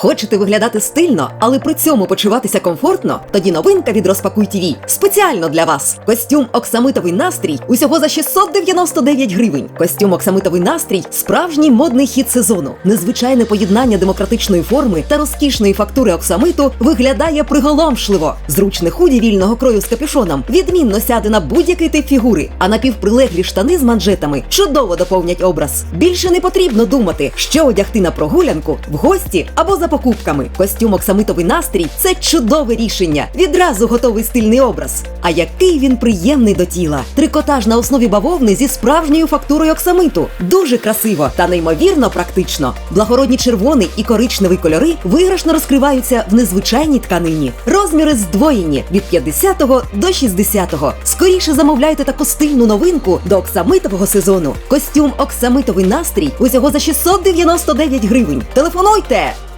Хочете виглядати стильно, але при цьому почуватися комфортно? Тоді новинка від Розпакуй ТВ спеціально для вас. Костюм оксамитовий настрій усього за 699 гривень. Костюм оксамитовий настрій справжній модний хід сезону. Незвичайне поєднання демократичної форми та розкішної фактури оксамиту виглядає приголомшливо. Зручне худі вільного крою з капюшоном відмінно сяде на будь-який тип фігури, а напівприлеглі штани з манжетами чудово доповнять образ. Більше не потрібно думати, що одягти на прогулянку, в гості або за покупками. Костюм оксамитовий настрій це чудове рішення. Відразу готовий стильний образ. А який він приємний до тіла. Трикотаж на основі бавовни зі справжньою фактурою оксамиту. Дуже красиво та неймовірно практично. Благородні червоний і коричневий кольори виграшно розкриваються в незвичайній тканині. Розміри здвоєні від 50 до 60. Скоріше замовляйте таку стильну новинку до оксамитового сезону. Костюм оксамитовий настрій усього за 699 гривень. Телефонуйте!